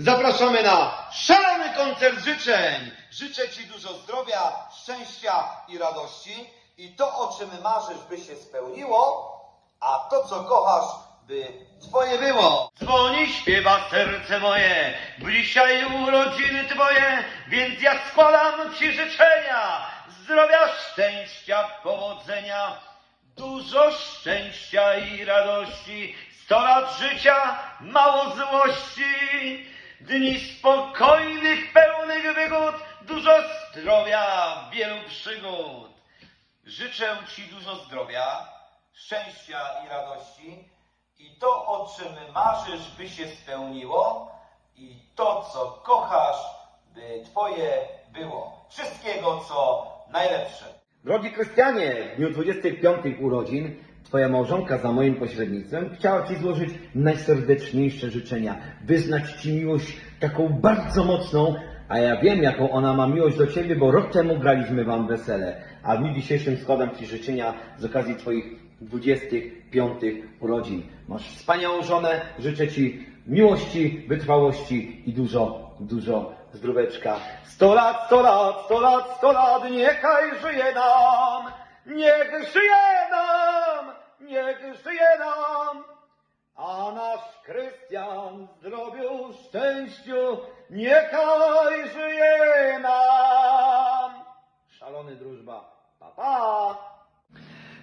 Zapraszamy na szalony koncert życzeń. Życzę Ci dużo zdrowia, szczęścia i radości. I to, o czym marzysz, by się spełniło, a to, co kochasz, by Twoje było. Dzwoni, śpiewa serce moje, dzisiaj urodziny Twoje, więc ja składam Ci życzenia. Zdrowia, szczęścia, powodzenia, dużo szczęścia i radości, sto lat życia, mało złości, dni spokojnych, pełnych wygód, dużo zdrowia, wielu przygód. Życzę Ci dużo zdrowia, szczęścia i radości i to, o czym marzysz, by się spełniło i to, co kochasz, by Twoje było. Wszystkiego, co najlepsze. Drogi Krystianie, w dniu 25 urodzin Twoja małżonka za moim pośrednictwem chciała Ci złożyć najserdeczniejsze życzenia, wyznać Ci miłość taką bardzo mocną, a ja wiem, jaką ona ma miłość do Ciebie, bo rok temu graliśmy Wam wesele, a w dniu dzisiejszym składam Ci życzenia z okazji Twoich 25 urodzin. Masz wspaniałą żonę, życzę Ci miłości, wytrwałości i dużo, dużo zdróweczka. Sto lat, sto lat, sto lat, sto lat, niechaj żyje nam, niech żyje nam, niech żyje nam. A nasz Krystian w zdrowiu, szczęściu, niechaj żyje nam. Szalony drużba, pa pa.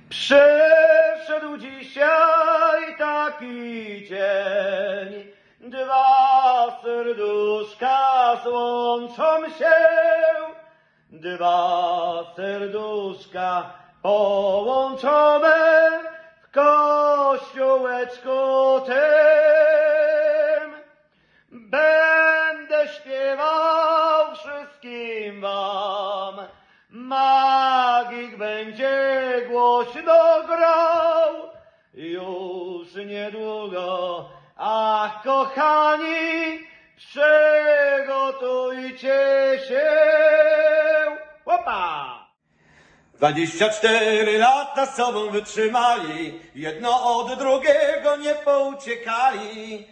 Przyszedł dzisiaj taki dzień, dwa serduszka złączą się, dwa serduszka połączone kościółeczku tym. Będę śpiewał wszystkim wam, magik będzie głośno grał, już niedługo, ach kochani, przygotujcie się. Łopa! 24 lata sobą wytrzymali, jedno od drugiego nie pouciekali.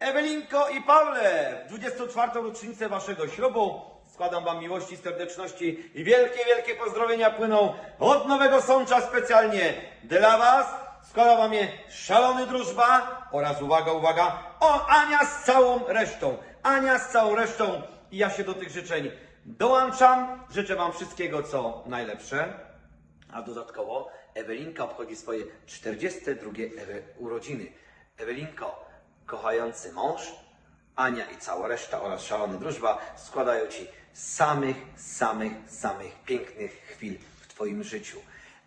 Ewelinko i Pawle, w 24. rocznicę waszego ślubu składam wam miłości, serdeczności i wielkie, wielkie pozdrowienia płyną od Nowego Sącza specjalnie dla was. Składam wam je szalony drużba oraz uwaga, uwaga, o Ania z całą resztą. Ania z całą resztą i ja się do tych życzeń dołączam. Życzę wam wszystkiego, co najlepsze. A dodatkowo Ewelinka obchodzi swoje 42 ewe- urodziny. Ewelinko, kochający mąż, Ania i cała reszta oraz szalony drużba składają Ci samych, samych, samych pięknych chwil w Twoim życiu.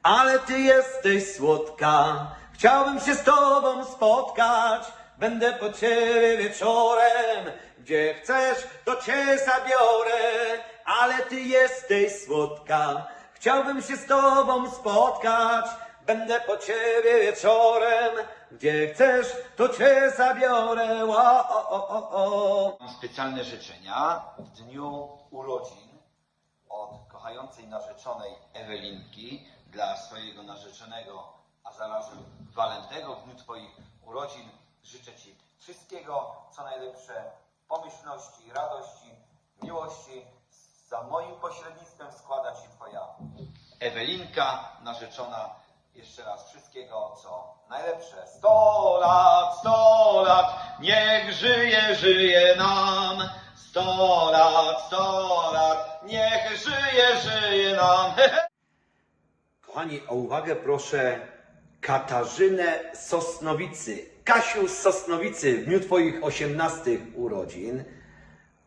Ale Ty jesteś słodka, chciałbym się z Tobą spotkać. Będę po Ciebie wieczorem, gdzie chcesz, to Cię zabiorę. Ale Ty jesteś słodka, chciałbym się z Tobą spotkać. Będę po Ciebie wieczorem, gdzie chcesz, to Cię zabiorę. Ła, o, o, o, o. Mam specjalne życzenia w dniu urodzin od kochającej narzeczonej Ewelinki dla swojego narzeczonego, a zarazem Walentego w dniu Twoich urodzin. Życzę Ci wszystkiego, co najlepsze, pomyślności, radości, miłości. Za moim pośrednictwem składa Ci Twoja Ewelinka, narzeczona. Jeszcze raz wszystkiego, co najlepsze. Sto lat, sto lat, niech żyje, żyje nam. Sto lat, sto lat, niech żyje, żyje nam. Kochani, o uwagę proszę Katarzynę Sosnowicy. Kasiu z Sosnowicy, w dniu Twoich 18 urodzin.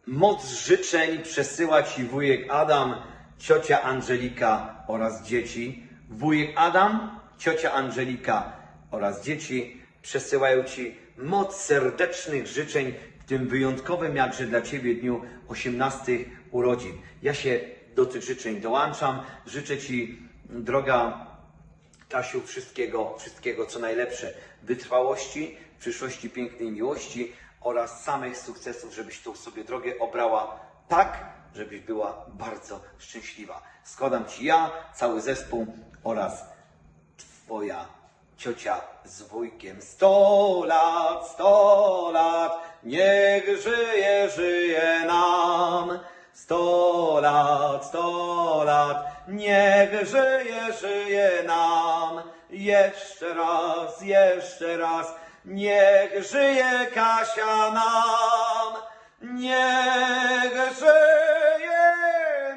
Moc życzeń przesyła Ci wujek Adam, ciocia Angelika oraz dzieci. Wujek Adam, ciocia Angelika oraz dzieci przesyłają Ci moc serdecznych życzeń w tym wyjątkowym jakże dla Ciebie dniu 18 urodzin. Ja się do tych życzeń dołączam. Życzę Ci, droga Kasiu, wszystkiego, wszystkiego co najlepsze. Wytrwałości, przyszłości pięknej miłości oraz samych sukcesów, żebyś tą sobie drogę obrała tak, żebyś była bardzo szczęśliwa. Składam Ci ja, cały zespół oraz Twoja ciocia z wujkiem. Sto lat, sto lat, niech żyje, żyje nam. Sto lat, sto lat, niech żyje, żyje nam. Jeszcze raz, jeszcze raz, niech żyje Kasia nam. Niech żyje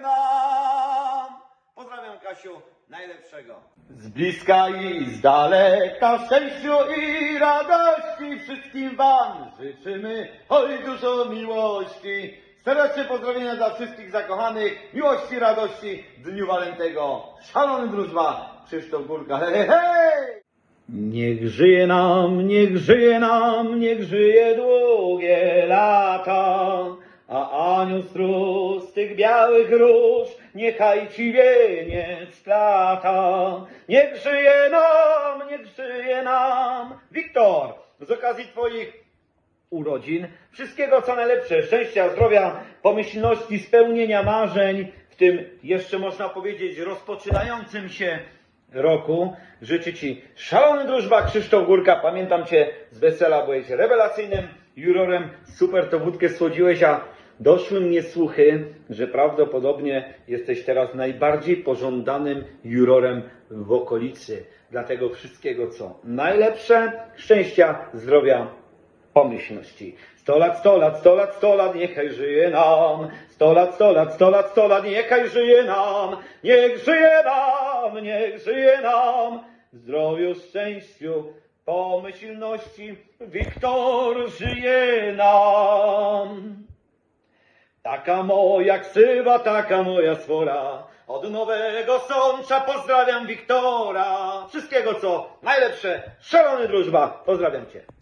nam. Pozdrawiam Kasiu, najlepszego. Z bliska i z daleka, szczęściu i radości wszystkim Wam życzymy, oj dużo miłości. Serdeczne pozdrowienia dla wszystkich zakochanych, miłości, radości w Dniu Walentego. Szalony drużba, Krzysztof Górka, hej, hej! Niech żyje nam, niech żyje nam, niech żyje długie lata. A anioł stróż tych białych róż, niechaj ci wieniec plata. Niech żyje nam, niech żyje nam. Wiktor, z okazji twoich urodzin. Wszystkiego co najlepsze, szczęścia, zdrowia, pomyślności, spełnienia marzeń, w tym jeszcze można powiedzieć rozpoczynającym się roku. Życzę Ci szalony drużba Krzysztof Górka. Pamiętam Cię z wesela, byłeś rewelacyjnym jurorem. Super to wódkę słodziłeś, a doszły mnie słuchy, że prawdopodobnie jesteś teraz najbardziej pożądanym jurorem w okolicy. Dlatego wszystkiego co najlepsze, szczęścia, zdrowia, pomyślności. Sto lat, sto lat, sto lat, sto lat, niechaj żyje nam. Sto lat, sto lat, sto lat, sto lat, niechaj żyje nam. Niech żyje nam, niech żyje nam. Zdrowiu, szczęściu, pomyślności, Wiktor żyje nam. Taka moja ksywa, taka moja swora. Od nowego sącza pozdrawiam Wiktora. Wszystkiego co najlepsze, szalony drużba. Pozdrawiam Cię.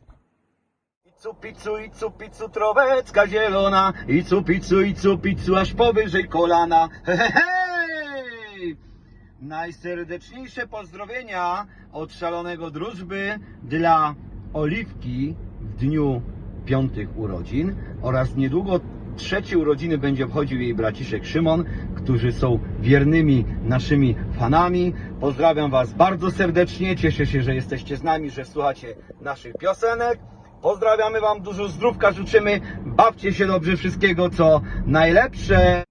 Icu picu, icu picu, trowecka zielona. Icu picu, icu picu, aż powyżej kolana. He, he, hej! Najserdeczniejsze pozdrowienia od szalonego drużby dla Oliwki w dniu piątych urodzin oraz niedługo trzecie urodziny będzie obchodził jej braciszek Szymon, którzy są wiernymi naszymi fanami. Pozdrawiam Was bardzo serdecznie, cieszę się, że jesteście z nami, że słuchacie naszych piosenek. Pozdrawiamy Wam dużo zdrówka, życzymy, bawcie się dobrze, wszystkiego co najlepsze.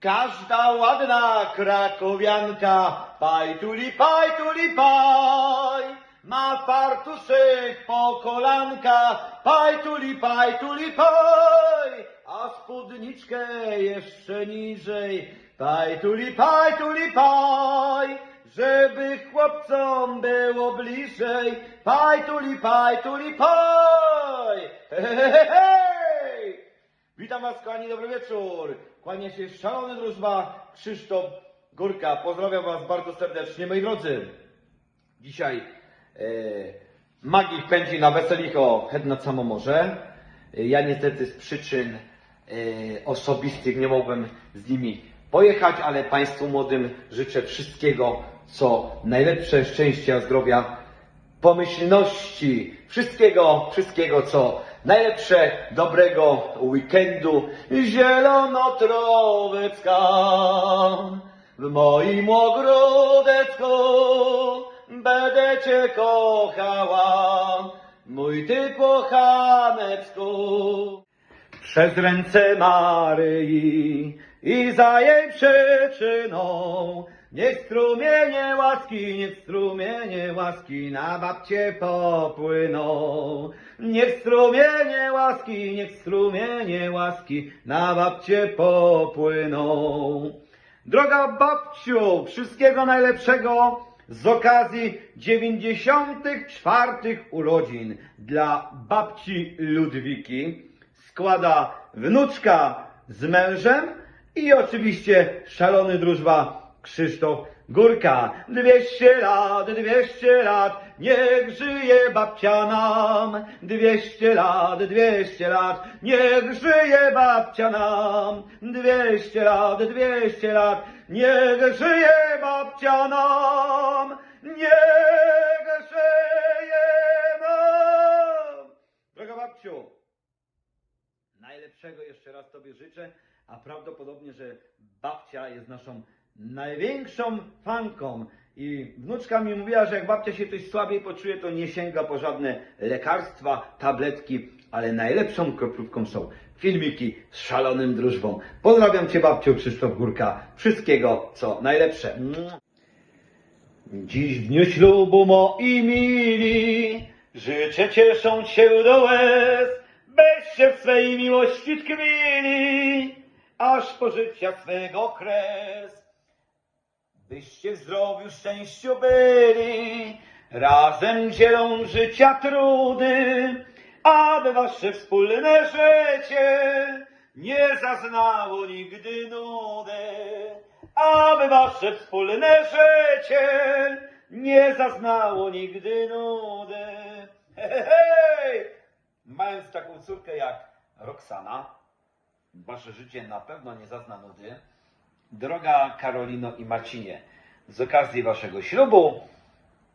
Każda ładna krakowianka, paj tuli, paj tuli, paj, ma fartuszek po kolanka, paj tuli, paj tuli, paj, a spódniczkę jeszcze niżej, paj tuli, paj tuli, paj, żeby chłopcom było bliżej, paj tuli, paj tuli, paj, hej, hej, hej. Witam Was, kochani, dobry wieczór. Kłania się szalony drużba Krzysztof Górka. Pozdrawiam Was bardzo serdecznie, moi drodzy. Dzisiaj e, magik pędzi na weselicho het nad samo morze. Ja niestety z przyczyn e, osobistych nie mogłem z nimi pojechać, ale Państwu młodym życzę wszystkiego, co najlepsze, szczęścia, zdrowia, pomyślności, wszystkiego, wszystkiego co najlepsze, dobrego weekendu, zielonotrowecka. W moim ogródeczku będę Cię kochała, mój Ty kochanecku. Przez ręce Maryi i za jej przyczyną Niech strumienie łaski, niech strumienie łaski na babcie popłyną. Niech strumienie łaski, niech strumienie łaski na babcie popłyną. Droga babciu, wszystkiego najlepszego z okazji 94 urodzin dla babci Ludwiki składa wnuczka z mężem i oczywiście szalony drużba Krzysztof Górka. 200 lat, 200 lat, niech żyje babcia nam. 200 lat, 200 lat, niech żyje babcia nam. 200 lat, 200 lat, niech żyje babcia nam. Niech żyje nam. Droga babciu, najlepszego jeszcze raz Tobie życzę, a prawdopodobnie, że babcia jest naszą największą fanką I wnuczka mi mówiła, że jak babcia się coś słabiej poczuje, to nie sięga po żadne lekarstwa, tabletki, ale najlepszą kroplówką są filmiki z szalonym drużbą. Pozdrawiam Cię babciu Krzysztof Górka. Wszystkiego co najlepsze. Dziś w dniu ślubu moi mili, życzę cieszą się do łez, byście w swej miłości tkwili, aż po życia swego kres. Byście w zdrowiu, szczęściu byli, razem dzielą życia trudy, aby wasze wspólne życie nie zaznało nigdy nudy. Aby wasze wspólne życie nie zaznało nigdy nudy. Hej, hej! Mając taką córkę jak Roxana, wasze życie na pewno nie zazna nudy. Droga Karolino i Marcinie, z okazji waszego ślubu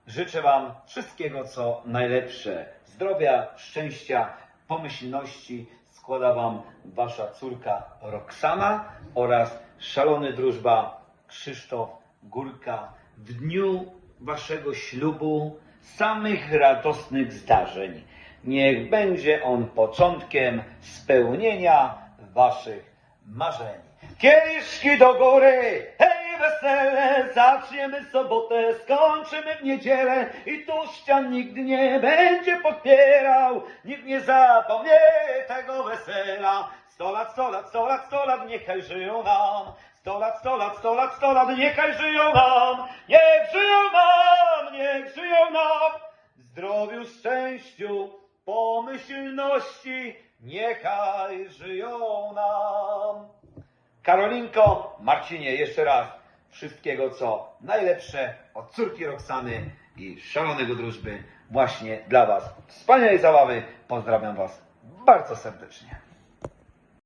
życzę wam wszystkiego, co najlepsze. Zdrowia, szczęścia, pomyślności składa wam wasza córka Roxana oraz szalony drużba Krzysztof Górka w dniu waszego ślubu samych radosnych zdarzeń. Niech będzie on początkiem spełnienia waszych marzeń. Kieliszki do góry, hej wesele, zaczniemy sobotę, skończymy w niedzielę i tu ścian nikt nie będzie podpierał, nikt nie zapomnie tego wesela. Sto lat, sto lat, sto lat, sto lat, niechaj żyją nam. Sto lat, sto lat, sto lat, sto lat, niechaj żyją nam. Niech żyją nam, niech żyją nam. Zdrowiu, szczęściu, pomyślności, niechaj Marcinie, jeszcze raz wszystkiego co najlepsze od córki Roxany i szalonego drużby właśnie dla Was. Wspaniałej zabawy. Pozdrawiam Was bardzo serdecznie.